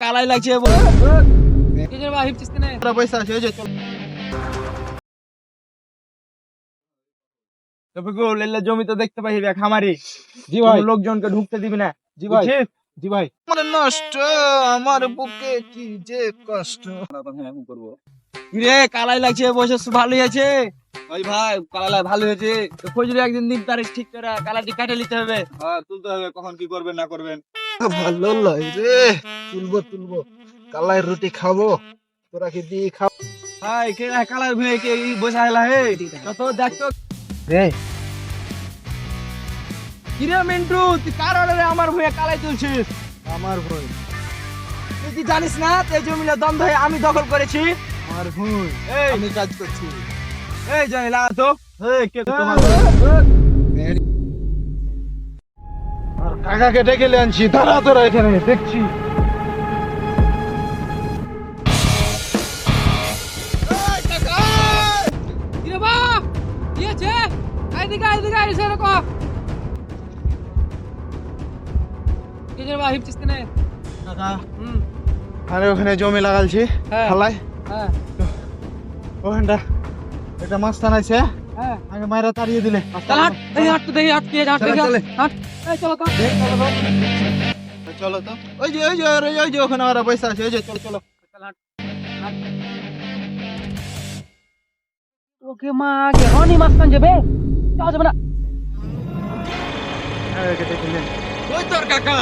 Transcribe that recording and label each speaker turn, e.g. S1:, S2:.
S1: কালাই লাগছে পয়সা আছে ওই যে চল তবে গো লেল্লা জমি তো দেখতে পাই খামারি।
S2: জি ভাই।
S1: লোকজনকে ঢুকতে দিবি না।
S2: জি ভাই। জি ভাই।
S1: আমার নষ্ট আমার বুকে কি যে কষ্ট। রে কালাই লাগছে বসে ভালোই আছে? ওই ভাই কালাই ভালো হয়েছে তো ফজলে একদিন দিন তারিখ ঠিক করে কালাটি কাটে নিতে হবে।
S2: হ্যাঁ তুলতে হবে কখন কি করবেন না করবেন।
S3: ভালো লয় রে। তুলবো তুলবো। কালাই রুটি খাব। তোরা কি দিয়ে খাও
S1: ভাই কে কালাই ভুয়ে কে ই বসা হেলা হে? তো দেখ তো।
S3: রে।
S1: কিরে মিন্টু তুই কার অর্ডারে আমার ভুয়ে কালাই তুলছিস?
S3: আমার ভুল
S1: তুই জানিস না এই জমিটা দ্বন্দ্ব হয়ে আমি দখল করেছি?
S3: আমার ভুল
S1: এই।
S3: আমি কাজ করছি।
S1: এই জানি লাগা তো।
S3: এই কে তোমার
S4: কি রে বা হিপছিস কেনে?
S3: কাকা
S4: হুম।
S3: আরে ওখানে জমি লাগালছি
S4: হ্যাঁ। হ্যাঁ।
S3: ওখানটা একটা মাছ টানাইছে।
S4: হ্যাঁ
S3: আগে মায়েরা তাড়িয়ে দিলে।
S4: চল হাট এই হাট তো দেখি হাট কি হাট।
S3: চলে,
S4: দেখি হাট এই চলো তো
S3: চলো তো। ওই যে ওই যে ওই যে- ওখানে ওরা পয়সা আছে ওই যে চলো চলো।
S4: চল হাট ওকে মা গে হনি মাস্তান যাবে যাও যাবে না।
S3: কেটে দিলে
S1: ওই তোর কাকা।